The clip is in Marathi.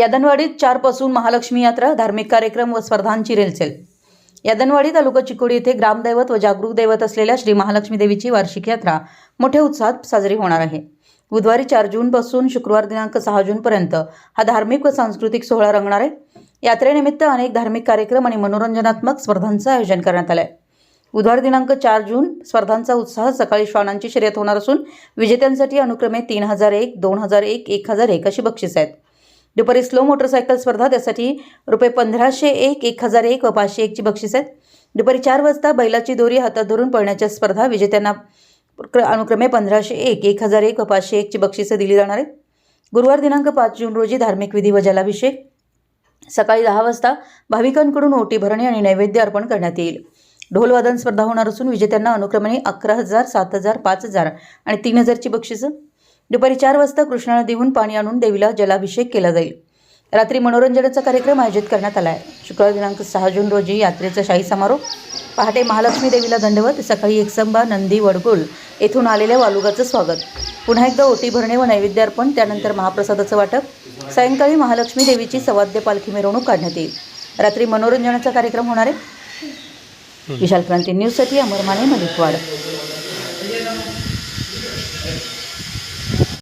यादनवाडीत चारपासून महालक्ष्मी यात्रा धार्मिक कार्यक्रम व स्पर्धांची रेलचेल. यादनवाडी तालुका चिकोडी येथे ग्रामदैवत व जागरूक दैवत असलेल्या श्री महालक्ष्मी देवीची वार्षिक यात्रा मोठ्या उत्साहात साजरी होणार आहे. बुधवारी चार जूनपासून शुक्रवार दिनांक सहा जूनपर्यंत हा धार्मिक व सांस्कृतिक सोहळा रंगणार आहे. यात्रेनिमित्त अनेक धार्मिक कार्यक्रम आणि मनोरंजनात्मक स्पर्धांचं आयोजन करण्यात आलं आहे बुधवार दिनांक चार जून स्पर्धांचा उत्साह सकाळी श्वानांची शर्यत होणार असून विजेत्यांसाठी अनुक्रमे तीन हजार एक दोन हजार एक एक हजार एक अशी बक्षीस आहेत. दुपारी स्लो मोटरसायकल स्पर्धा त्यासाठी रुपये पंधराशे एक एक हजार एक व पाचशे एकची बक्षीस आहेत. दुपारी चार वाजता बैलाची दोरी हातात धरून पळण्याच्या स्पर्धा विजेत्यांना क्र- अनुक्रमे पंधराशे एक एक हजार एक व पाचशे एकची बक्षिसं दिली जाणार आहेत. गुरुवार दिनांक पाच जून रोजी धार्मिक विधी व जलाभिषेक. सकाळी दहा वाजता भाविकांकडून ओटी भरणे आणि नैवेद्य अर्पण करण्यात येईल. ढोलवादन स्पर्धा होणार असून विजेत्यांना अनुक्रमे अकरा हजार सात हजार पाच हजार आणि तीन हजारची बक्षिसं. दुपारी चार वाजता कृष्णाला देऊन पाणी आणून देवीला जलाभिषेक केला जाईल. रात्री मनोरंजनाचा कार्यक्रम आयोजित करण्यात आला आहे. शुक्रवार दिनांक सहा जून रोजी यात्रेचा शाही समारोप. पहाटे महालक्ष्मी देवीला दंडवत सकाळी एकसंबा नंदी वडगुल येथून आलेल्या वालुगाचं स्वागत. पुन्हा एकदा ओटी भरणे व नैवेद्य अर्पण त्यानंतर महाप्रसादाचं वाटप. सायंकाळी महालक्ष्मी देवीची सवाद्य पालखी मिरवणूक काढण्यात येईल. रात्री मनोरंजनाचा कार्यक्रम होणार आहे. विशाल क्रांती न्यूजसाठी अमर माने मलिकवाड.